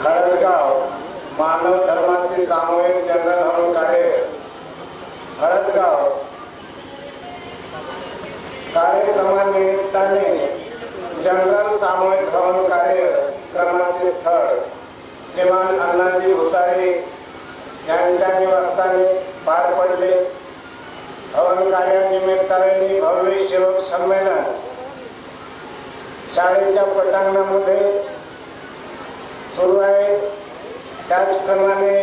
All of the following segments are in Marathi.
हळदगाव मानव धर्माचे सामूहिक जनरल हवन कार्य. हळदगाव. कार्यक्रमानिमित्ताने जनरल सामूहिक हवन कार्यक्रमाचे स्थळ. श्रीमान अण्णाजी भुसारे यांच्या निवासस्थानी पार पडले. हवन कार्यानिमित्ताने भव्य सेवक संमेलन. शाळेच्या पटांगणामध्ये सुरू आहे. त्याचप्रमाणे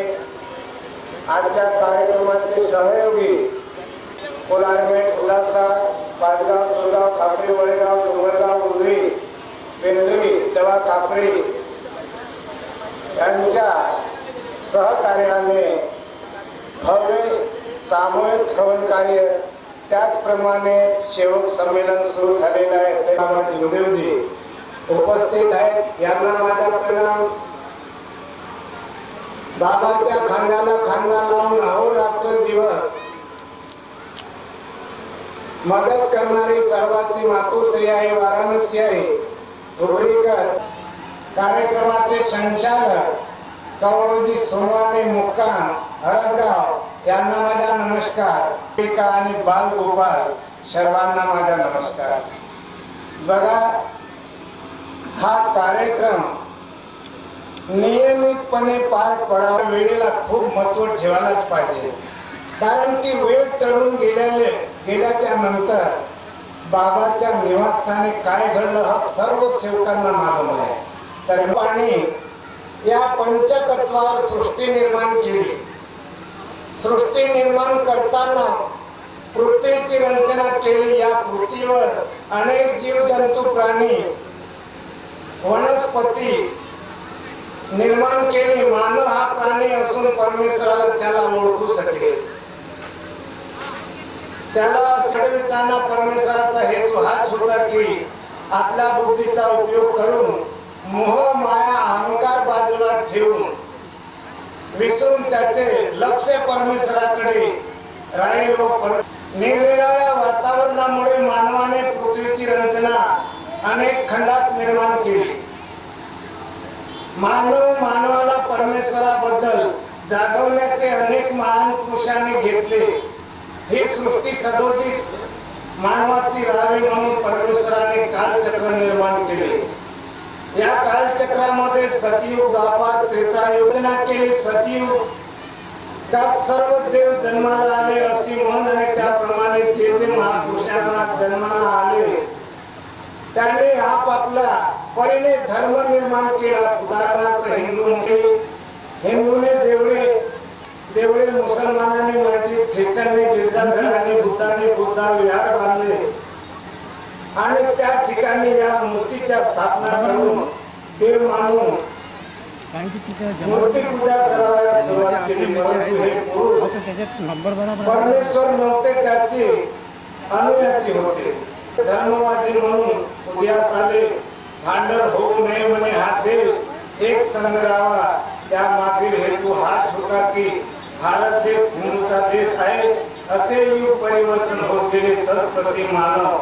आजच्या कार्यक्रमाचे सहयोगी कोलारमेट उल्हासा पाचगाव सुरगाव खापरी वडेगाव डोंगरगाव उंदरी पिंपरी टवा खापरी यांच्या सहकार्याने भव्य सामूहिक हवन कार्य त्याचप्रमाणे सेवक संमेलन सुरू झालेलं आहे. ते उपस्थित आहेत. यांना माझा प्रणाम. बाबाच्या खांद्याला खांदा लावून अहोरात्र दिवस मदत करणारी सर्वांची मातोश्री आहे वाराणसी आहे. धुबळीकर कार्यक्रमाचे संचालक कवळोजी सोनवाने मुक्काम हळदगाव यांना माझा नमस्कार. पिका आणि बाल गोपाल सर्वांना माझा नमस्कार. बघा हा कार्यक्रम नियमितपणे पार पडा वेळेला खूप महत्त्व ठेवायलाच पाहिजे. कारण की वेळ टळून गेल्याने गेल्याच्यानंतर बाबाच्या निवासस्थानी काय घडलं हा सर्व सेवकांना मालूम आहे. तर पाणी या पंचतत्वावर सृष्टी निर्माण केली. सृष्टी निर्माण करताना पृथ्वीची रचना केली या पृथ्वीवर अनेक जीवजंतू प्राणी वनस्पती निर्माण केली. मानव हा प्राणी असून परमेश्वराला त्याला ओळखू शकेल. त्याला सडविताना परमेश्वराचा हेतू हाच होता की आपल्या बुद्धीचा उपयोग करून मोह माया अहंकार बाजूला ठेवून विसरून त्याचे लक्ष परमेश्वराकडे राहील व निरनिराळ्या वातावरणामुळे मानवाने पृथ्वीची रचना अनेक खंडात निर्माण केली. मानव मानवाला परमेश्वराबद्दल जागवण्याचे अनेक महान पुरुषांनी घेतले. ही सृष्टी सदोदिस मानवाची राहावी म्हणून परमेश्वराने कालचक्र निर्माण केले. या कालचक्रामध्ये सतयुग द्वापार त्रेता योजना केली. सतयुग त्यात सर्व देव जन्माला आले अशी म्हण आहे. त्याप्रमाणे जे जे महापुरुषांना जन्माला आले त्याने आपापला परीने धर्म निर्माण केला. उदाहरणार्थ हिंदूंनी हिंदूने देवळे देवळे मुसलमानांनी मस्जिद ख्रिश्चनने गिरजाघर आणि बुद्धाने बुद्धा विहार बांधले. आणि त्या ठिकाणी या मूर्तीच्या स्थापना करून देव मानून मूर्ती पूजा करावयास सुरुवात केली परंतु हे पुरुष परमेश्वर नव्हते त्याचे अनुयाची होते. धर्मवादी म्हणून उदयास आले भांडण होऊ नये म्हणे हा देश. एक संघ राहावा त्या मागील हेतू हाच होता की भारत देश हिंदूचा देश आहे. असे युग परिवर्तन होत गेले तस तसे मानव.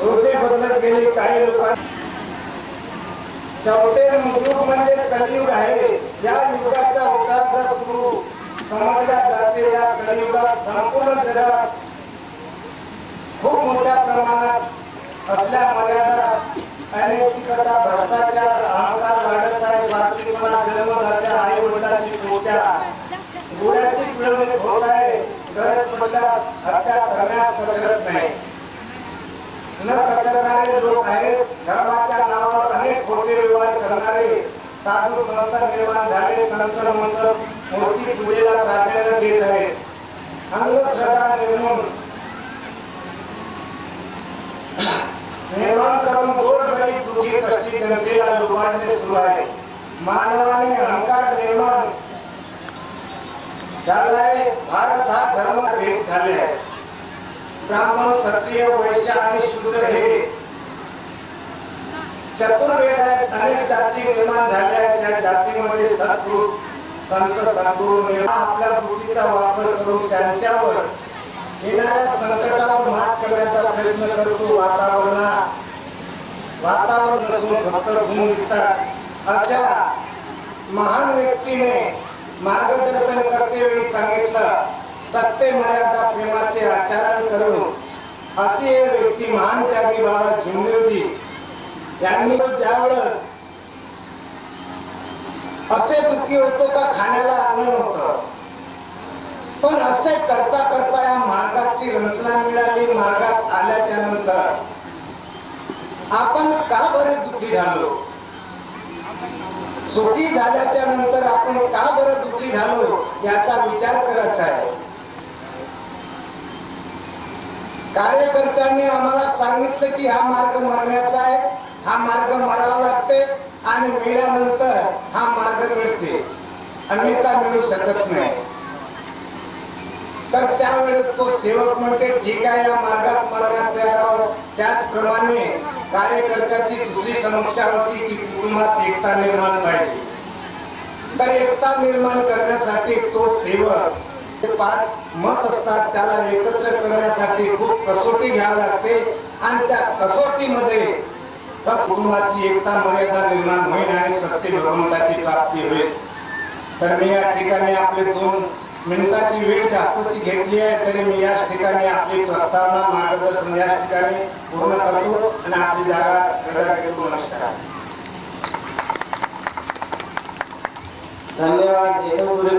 वृत्ती बदलत गेली काही लोकांना. चौथे युग म्हणजे कलियुग आहे. या युगाच्या उतारचा सुरू समजल्या जाते या कलियुगात संपूर्ण जगात खूप मोठ्या प्रमाणात असल्या मर्यादा अनैतिकता भ्रष्टाचार अहंकार वाढत आहे स्वार्थीपणा जन्म झाल्या आई वडिलांची पोत्या गुन्ह्याची पिळवणी होत आहे गरज पडल्या कचरणारे लोक आहेत. धर्माच्या नावावर अनेक खोटे व्यवहार करणारे साधू संत निर्माण झाले. तंत्र मंत्र मूर्ती पूजेला प्राधान्य देत आहेत. अंधश्रद्धा निर्मूल निर्माण करून गोड गरीब दुखी कष्टी जनतेला लुबाडणे सुरू आहे. मानवाने अहंकार निर्माण झालाय. भारत हा धर्म भेद झाले आहे. ब्राह्मण क्षत्रिय वैश्य आणि शूद्र हे चतुर्वेद आहेत अनेक जाती निर्माण झाल्या आहेत. त्या जातीमध्ये सत्पुरुष संत सद्गुरु आपल्या बुद्धीचा वापर करून त्यांच्यावर येणाऱ्या संकटावर मात करण्याचा प्रयत्न करतो. वातावरणात वातावरण नसून फक्त गुण दिसतात. अशा महान व्यक्तीने मार्गदर्शन करतेवेळी सांगितलं सत्य मर्यादा प्रेमाचे आचरण करून अशी हे व्यक्ती महान त्यागी बाबा झुंबीरजी यांनी ज्यावेळेस असे दुःखी होतो का खाण्याला अन्न नव्हतं. पण असे करता करता या मार्गाची रचना मिळाली मार्गात आल्याच्यानंतर आपण का बरे दुःखी झालो? सुखी झाल्याच्यानंतर आपण का बरं दुःखी झालो याचा विचार करत आहे. कार्यकर्त्यांनी आम्हाला सांगितलं की हा मार्ग मरण्याचा आहे. हा मार्ग मारावा लागते आणि मिळाल्यानंतर हा मार्ग मिळते अन्यथा मिळू शकत नाही. तर त्यावेळेस तो सेवक म्हणते ठीक आहे या मार्गात मरण्यास तयार आहोत. त्याचप्रमाणे कार्यकर्त्याची दुसरी समस्या होती की कुटुंबात एकता निर्माण पाहिजे. तर एकता निर्माण करण्यासाठी तो सेवक ते पाच मत असतात त्याला एकत्र करण्यासाठी खूप कसोटी घ्यावी लागते आणि त्या कसोटीमध्ये तर कुटुंबाची एकता मर्यादा निर्माण होईल आणि सत्य भगवंताची प्राप्ती होईल? तर मी या ठिकाणी आपले दोन मिनिटाची वेळ जास्तची घेतली आहे तरी मी याच ठिकाणी आपली प्रस्तावना मार्गदर्शन याच ठिकाणी पूर्ण करतो आणि आपली जागा घेतो. नमस्कार. धन्यवाद.